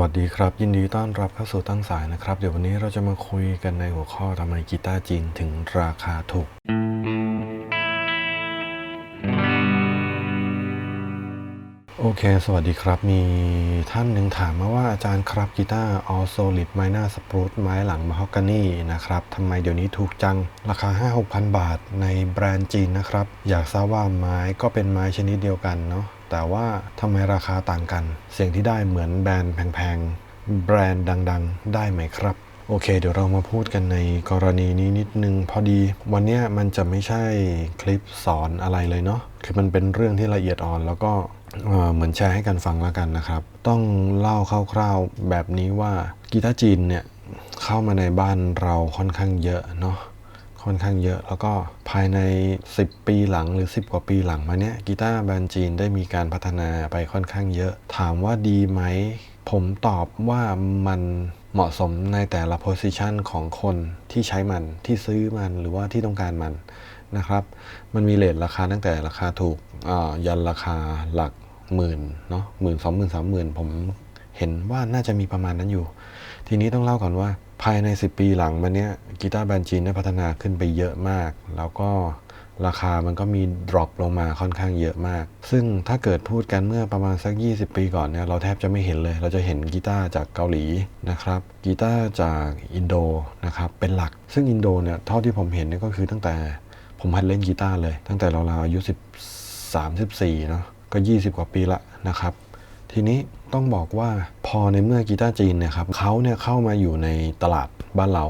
วัสดีครับ ยินดีต้อนรับเข้าสู่ตั้งสายนะครับ เดี๋ยววันนี้เราจะมาคุยกันในหัวข้อทำไมกีตาร์จีนถึงราคาถูก โอเค สวัสดีครับ มีท่านหนึ่งถามมาว่าอาจารย์ครับกีตาร์ All Solid Minor Spruce ไม้หลังม a ฮอกกานีนะครับทำไมเดี๋ยวนี้ถูกจัง ราคา 5-6,000 บาทในแบรนด์จีนนะครับ อยากทราบว่าไม้ก็เป็นไม้ชนิดเดียวกันเนาะ แต่ว่าทำไมราคาต่างกัน เสียงที่ได้เหมือนแบรนด์แพงๆ แบรนด์ดังๆ ได้ไหมครับ โอเค เดี๋ยวเรามาพูดกันในกรณีนี้นิดนึง พอดีวันนี้มันจะไม่ใช่คลิปสอนอะไรเลยเนาะคือมันเป็นเรื่องที่ละเอียดอ่อน แล้วก็เเหมือนแชร์ให้กันฟังแล้วกันนะครับ ต้องเล่าคร่าวๆแบบนี้ว่ากีตาร์จีนเนี่ยเข้ามาในบ้านเราค่อนข้างเยอะเนาะ ค่อนข้างเยอะ แล้วก็ภายใน 10 ปีหลังหรือ 10 กว่าปีหลังมาเนี้ยกีตาร์แบรนด์จีนได้มีการพัฒนาไปค่อนข้างเยอะ ถามว่าดีไหม ผมตอบว่ามันเหมาะสมในแต่ละโพสิชันของคนที่ใช้มันที่ซื้อมันหรือว่าที่ต้องการมันนะครับ มันมีเลทราคาตั้งแต่ราคาถูกยันราคาหลักหมื่นเนาะหมื่นสองหมื่นสามหมื่นผม เห็นว่าน่าจะมีประมาณนั้นอยู่ ทีนี้ต้องเล่าก่อนว่า ภายใน 10 ปีหลังมาเนี้ยกีตาร์แบรนด์จีนได้พัฒนาขึ้นไปเยอะมาก แล้วก็ราคามันก็มี drop ลงมาค่อนข้างเยอะมาก ซึ่งถ้าเกิดพูดกันเมื่อประมาณสัก 20 ปีก่อนเนี่ยเราแทบจะไม่เห็นเลย เราจะเห็นกีตาร์จากเกาหลีนะครับ กีตาร์จากอินโดนะครับ เป็นหลัก ซึ่งอินโดเนี่ยเท่าที่ผมเห็นเนี่ยก็คือตั้งแต่ผมหัดเล่นกีตาร์เลย ตั้งแต่เราวๆอายุ 13 14เนาะก็ 20 กว่าปีละนะครับ ทีนี้ต้องบอกว่าพอในเมื่อกีตาร์จีนเนี่ยครับเขาเนี่ยเข้ามาอยู่ในตลาดบ้านเรา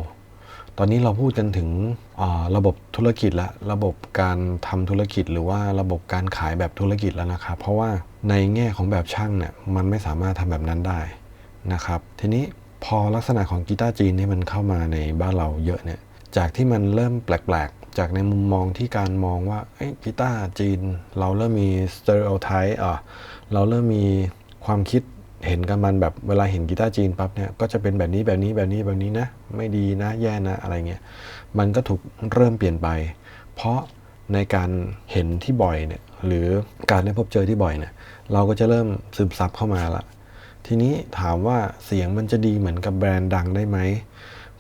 ตอนนี้เราพูดกันถึงระบบธุรกิจและระบบการทำธุรกิจ หรือว่าระบบการขายแบบธุรกิจแล้วนะครับ เพราะว่าในแง่ของแบบช่างเนี่ยมันไม่สามารถทำแบบนั้นได้นะครับ ทีนี้พอลักษณะของกีตาร์จีนที่มันเข้ามาในบ้านเราเยอะเนี่ย จากที่มันเริ่มแปลกๆ จากในมุมมองที่การมองว่าเอ้กีตาร์จีน เราเริ่มมีสเตอริโอไทป์อะเราเริ่มมี ความคิดเห็นกันมันแบบเวลาเห็นกีตาร์จีนปั๊บเนี่ยก็จะเป็นแบบนี้แบบนี้แบบนี้แบบนี้นะ ไม่ดีนะแย่นะอะไรเงี้ยมันก็ถูกเริ่มเปลี่ยนไป เพราะในการเห็นที่บ่อยเนี่ยหรือการได้พบเจอที่บ่อยเนี่ยเราก็จะเริ่มซึมซับเข้ามาละทีนี้ถามว่าเสียงมันจะดีเหมือนกับแบรนด์ดังได้ไหม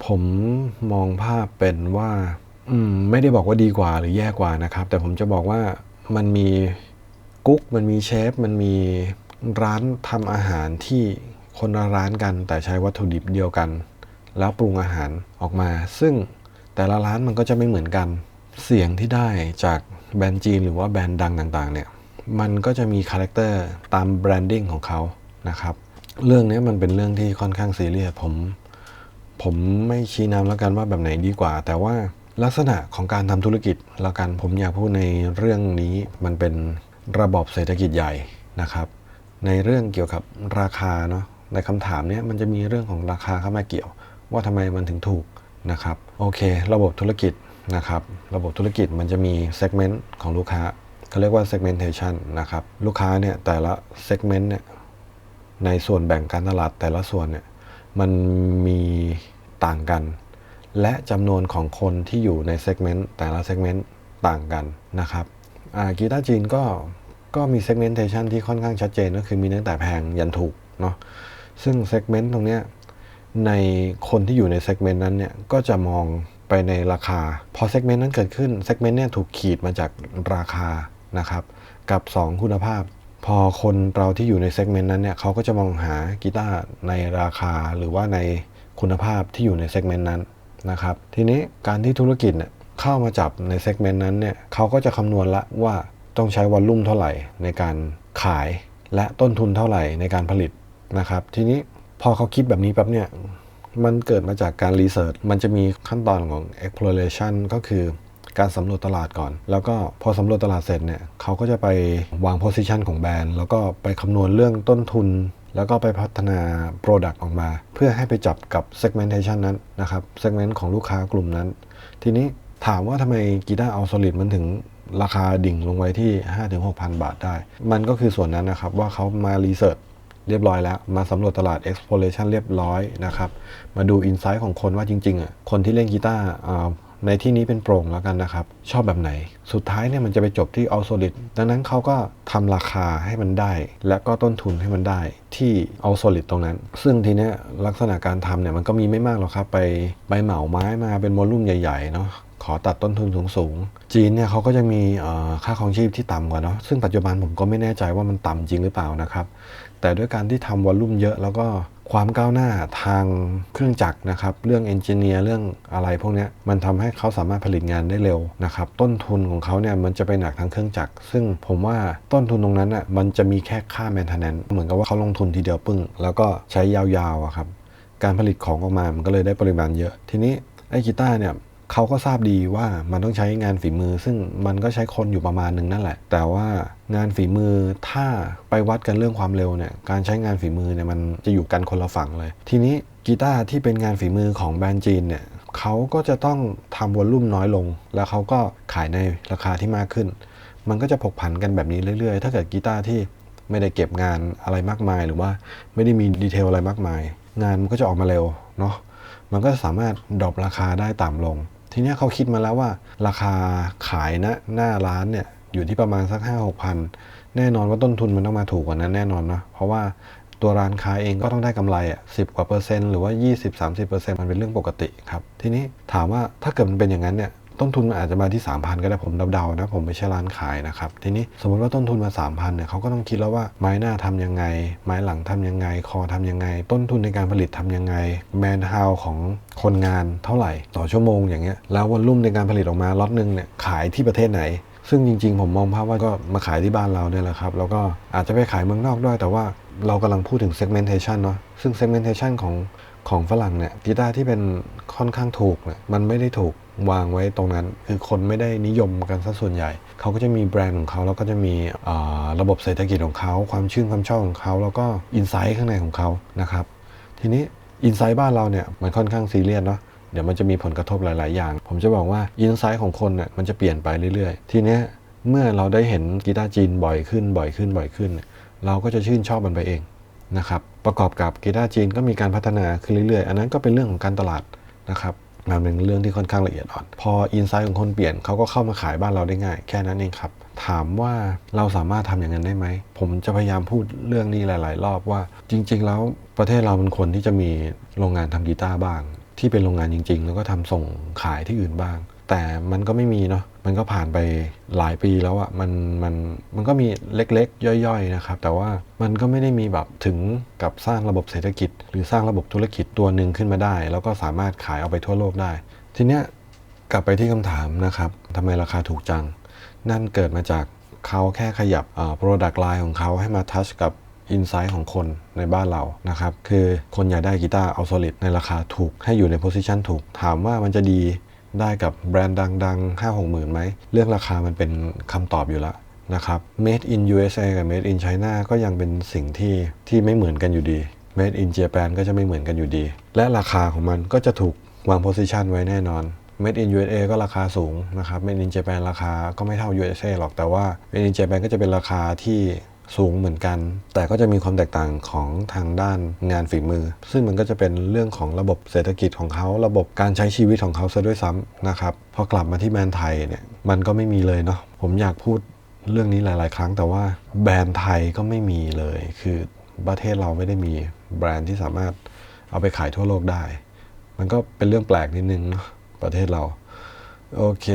ผมมองภาพเป็นว่าอืมไม่ได้บอกว่าดีกว่าหรือแย่กว่านะครับ แต่ผมจะบอกว่ามันมีกุ๊กมันมีเชฟมันมี ร้านทำอาหารที่คนละร้านกันแต่ใช้วัตถุดิบเดียวกัน แล้วปรุงอาหารออกมา ซึ่งแต่ละร้านมันก็จะไม่เหมือนกัน เสียงที่ได้จากแบรนด์จีนหรือว่าแบรนด์ดังต่างๆเนี่ยมันก็จะมีคาแรคเตอร์ตามแบรนดิ้งของเขานะครับเรื่องนี้มันเป็นเรื่องที่ค่อนข้างซีเรียสผมผมไม่ชี้นำแล้วกันว่าแบบไหนดีกว่า แต่ว่าลักษณะของการทำธุรกิจแล้วกันผมอยากพูดในเรื่องนี้มันเป็นระบบเศรษฐกิจใหญ่นะครับ ในเรื่องเกี่ยวกับราคาเนาะในคำถามเนี้ยมันจะมีเรื่องของราคาเข้ามาเกี่ยว ว่าทำไมมันถึงถูกนะครับโอเค ระบบธุรกิจนะครับระบบธุรกิจมันจะมี segment ของลูกค้าเขาเรียกว่า segmentation นะครับลูกค้าเนี่ยแต่ละ segment เนี่ยในส่วนแบ่งการตลาดแต่ละส่วนเนี่ยมันมีต่างกัน และจำนวนของคนที่อยู่ในเซกเมนต์แต่ละเซกเมนต์ต่างกันนะครับกีตาร์จีนก็ ก็มีเซกเมนเทชันที่ค่อนข้างชัดเจนก็คือมีตั้งแต่แพงยันถูกเนาะซึ่งเซกเมนต์ตรงเนี้ยในคนที่อยู่ในเซกเมนต์นั้นเนี่ยก็จะมองไปในราคา พอเซกเมนต์นั้นเกิดขึ้นเซกเมนต์เนี่ยถูกขีดมาจากราคานะครับกับ 2 คุณภาพ พอคนเราที่อยู่ในเซกเมนต์นั้นเนี่ยเขาก็จะมองหากีตาร์ในราคาหรือว่าในคุณภาพที่อยู่ในเซกเมนต์นั้นนะครับทีนี้การที่ธุรกิจเนี่ยเข้ามาจับในเซกเมนต์นั้นเนี่ยเขาก็จะคำนวณละว่า ต้องใช้วอลลุ่มเท่าไหร่ในการขายและต้นทุนเท่าไหร่ในการผลิตนะครับ ทีนี้พอเขาคิดแบบนี้ปั๊บเนี่ยมันเกิดมาจากการรีเสิร์ชมันจะมีขั้นตอนของ exploration ก็คือการสำรวจตลาดก่อน แล้วก็พอสำรวจตลาดเสร็จเนี่ยเขาก็จะไปวาง position ของแบรนด์ แล้วก็ไปคำนวณเรื่องต้นทุน แล้วก็ไปพัฒนา Product ออกมา เพื่อให้ไปจับกับ segmentation นั้นนะครับ segment ของลูกค้ากลุ่มนั้น ทีนี้ถามว่าทำไมกีตาร์เอัลโซลิดมันถึง ราคาดิ่งลงไว้ที่ 5-6,000 บาทได้ มันก็คือส่วนนั้นนะครับว่าเขามารีเสิร์ชเรียบร้อยแล้ว มาสำรวจตลาด exploration เรียบร้อยนะครับ มาดู insight ของคนว่าจริงๆอะคนที่เล่นกีตาร์ในที่นี้เป็นโปร่งแล้วกันนะครับ ชอบแบบไหน สุดท้ายเนี่ยมันจะไปจบที่เอาโซลิดดังนั้นเขาก็ทำราคาให้มันได้ และก็ต้นทุนให้มันได้ที่เอาโซลิดตรงนั้น ซึ่งทีเนี้ยลักษณะการทำเนี่ยมันก็มีไม่มากหรอกครับ ไปไปเหมาไม้มาเป็นโมลุ่มใหญ่ๆเนาะ ขอตัดต้นทุนสูงๆจีนเนี่ยเขาก็จะมีค่าครองชีพที่ต่ำกว่าเนาะซึ่งปัจจุบันผมก็ไม่แน่ใจว่ามันต่ำจริงหรือเปล่านะครับ แต่ด้วยการที่ทำวอลลุ่มเยอะแล้วก็ความก้าวหน้าทางเครื่องจักรนะครับ เรื่องเอนจิเนียร์เรื่องอะไรพวกนี้มันทำให้เขาสามารถผลิตงานได้เร็วนะครับ ต้นทุนของเขาเนี่ยมันจะไปหนักทางเครื่องจักร ซึ่งผมว่าต้นทุนตรงนั้นอะมันจะมีแค่ค่าแมนเทนแนนเหมือนกับว่าเขาลงทุนทีเดียวปึ้ง แล้วก็ใช้ยาวๆอะครับ การผลิตของออกมามันก็เลยได้ปริมาณเยอะ ทีนี้ไอ้กีตาร์เนี่ย เขาก็ทราบดีว่ามันต้องใช้งานฝีมือ ซึ่งมันก็ใช้คนอยู่ประมาณหนึ่งนั่นแหละ แต่ว่างานฝีมือถ้าไปวัดกันเรื่องความเร็วเนี่ยการใช้งานฝีมือเนี่ยมันจะอยู่กันคนละฝั่งเลย ทีนี้กีตาร์ที่เป็นงานฝีมือของแบรนด์จีนเนี่ยเขาก็จะต้องทำวอลลุ่มน้อยลง แล้วเขาก็ขายในราคาที่มากขึ้น มันก็จะผกผันกันแบบนี้เรื่อยๆ ถ้าเกิดกีตาร์ที่ไม่ได้เก็บงานอะไรมากมาย หรือว่าไม่ได้มีดีเทลอะไรมากมาย งานมันก็จะออกมาเร็วเนาะมันก็สามารถดรอปราคาได้ต่ำลง ทีนี้เขาคิดมาแล้วว่า ราคาขายณหน้าร้านเนี่ยอยู่ที่ประมาณสัก 5 6พันแน่นอนว่าต้นทุนมันต้องมาถูกกว่านั้นแน่นอนนะเพราะว่าตัวร้านค้าเองก็ต้องได้กำไรอะสิกว่าเปอร์เซ็นต์หรือว่า 20-30%เปอร์เซ็นต์มันเป็นเรื่องปกติครับทีนี้ถามว่าถ้าเกิดมันเป็นอย่างนั้นเนี่ย ต้นทุนอาจจะมาที่ 3,000 ก็ได้ผมเดาๆนะผมไม่ใช่ร้านขายนะครับ ทีนี้สมมติว่าต้นทุนมา 3,000เนี่ยเขาก็ต้องคิดแล้วว่าไม้หน้าทำยังไง ไม้หลังทำยังไง คอทำยังไง ต้นทุนในการผลิตทำยังไงแมนฮาวของคนงานเท่าไหร่ต่อชั่วโมงอย่างเงี้ยแล้ววอลลุ่มในการผลิตออกมาล็อตหนึ่งเนี่ยขายที่ประเทศไหนซึ่งจริงๆ ผมมองภาพว่าก็มาขายที่บ้านเราเนี่ยแหละครับ แล้วก็อาจจะไปขายเมืองนอกด้วย แต่ว่าเรากำลังพูดถึง segmentation เนาะซึ่ง segmentation ของของฝรั่งเนี่ยกีตาร์ที่เป็นค่อนข้างถูกเนี่ยมันไม่ได้ถูก วางไว้ตรงนั้น คือคนไม่ได้นิยมกันซะส่วนใหญ่ เขาก็จะมีแบรนด์ของเขาแล้วก็จะมีระบบเศรษฐกิจของเขา ความชื่นความชอบของเขา แล้วก็อินไซต์ข้างในของเขานะครับ ทีนี้อินไซต์บ้านเราเนี่ยมันค่อนข้างซีเรียสเนาะเดี๋ยวมันจะมีผลกระทบหลาย ๆ อย่าง ผมจะบอกว่าอินไซต์ของคนเนี่ยมันจะเปลี่ยนไปเรื่อย ๆ ทีเนี้ยเมื่อเราได้เห็นกีตาร์จีนบ่อยขึ้นบ่อยขึ้นบ่อยขึ้น เราก็จะชื่นชอบมันไปเองนะครับประกอบกับกีตาร์จีนก็มีการพัฒนาขึ้นเรื่อย ๆ อันนั้นก็เป็นเรื่องของการตลาดนะครับ มันเป็นเรื่องที่ค่อนข้างละเอียดอ่อน พออินไซต์ของคนเปลี่ยนเขาก็เข้ามาขายบ้านเราได้ง่าย แค่นั้นเองครับ ถามว่าเราสามารถทำอย่างนั้นได้ไหม ผมจะพยายามพูดเรื่องนี้หลาย ๆ รอบว่า จริง ๆ แล้วประเทศเราเป็นคนที่จะมีโรงงานทำกีตาร์บ้าง ที่เป็นโรงงานจริง ๆ แล้วก็ทำส่งขายที่อื่นบ้าง แต่มันก็ไม่มีเนาะ มันก็ผ่านไปหลายปีแล้วอะ่ะมันมันมันก็มีเล็กๆ ย่อยๆนะครับ แต่ว่ามันก็ไม่ได้มีแบบถึงกับสร้างระบบเศรษฐกิจ หรือสร้างระบบธุรกิจตัวหนึ่งขึ้นมาได้ แล้วก็สามารถขายเอาไปทั่วโลกได้ ทีเนี้ยกลับไปที่คำถามนะครับทำไมราคาถูกจัง นั่นเกิดมาจากเขาแค่ขยับอ่า product line ของเขาให้มาทัชกับอินไซต์ของคนในบ้านเรานะครับ คือคนอยากได้กีตาร์เอาโซลิดในราคาถูกให้อยู่ในโพซิชันถูก ถามว่ามันจะดี ได้กับแบรนด์ดังๆ 5 6หมื่นไหม เรื่องราคามันเป็นคำตอบอยู่แล้วนะครับ Made in USA กับ Made in China ก็ยังเป็นสิ่งที่ที่ไม่เหมือนกันอยู่ดี Made in Japan ก็จะไม่เหมือนกันอยู่ดี และราคาของมันก็จะถูกวางโพซิชันไว้แน่นอน Made in USA ก็ราคาสูงนะครับ Made in Japan ราคาก็ไม่เท่า USA หรอกแต่ว่า Made in Japan ก็จะเป็นราคาที่ สูงเหมือนกัน แต่ก็จะมีความแตกต่างของทางด้านงานฝีมือ ซึ่งมันก็จะเป็นเรื่องของระบบเศรษฐกิจของเขาระบบการใช้ชีวิตของเขาซะด้วยซ้ำนะครับพอกลับมาที่แบรนด์ไทยเนี่ยมันก็ไม่มีเลยเนาะผมอยากพูดเรื่องนี้หลาย ๆ ครั้งแต่ว่าแบรนด์ไทยก็ไม่มีเลย คือประเทศเราไม่ได้มีแบรนด์ที่สามารถเอาไปขายทั่วโลกได้ มันก็เป็นเรื่องแปลกนิดนึงเนาะประเทศเรา โอเค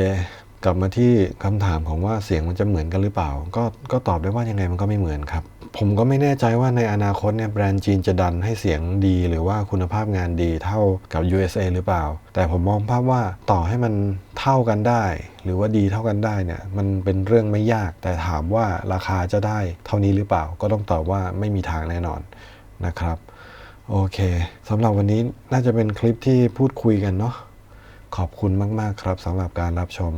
กลับมาที่คำถามของว่าเสียงมันจะเหมือนกันหรือเปล่า ก็ก็ตอบได้ว่ายังไงมันก็ไม่เหมือนครับ ผมก็ไม่แน่ใจว่าในอนาคตเนี่ยแบรนด์จีนจะดันให้เสียงดี หรือว่าคุณภาพงานดีเท่ากับ USA หรือเปล่า แต่ผมมองภาพว่าต่อให้มันเท่ากันได้ หรือว่าดีเท่ากันได้เนี่ยมันเป็นเรื่องไม่ยาก แต่ถามว่าราคาจะได้เท่านี้หรือเปล่า ก็ต้องตอบว่าไม่มีทางแน่นอนนะครับโอเคสำหรับวันนี้น่าจะเป็นคลิปที่พูดคุยกันเนาะขอบคุณมาก ๆ ครับสำหรับการรับชม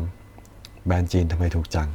แบรนด์จีนทำไมถูกจัง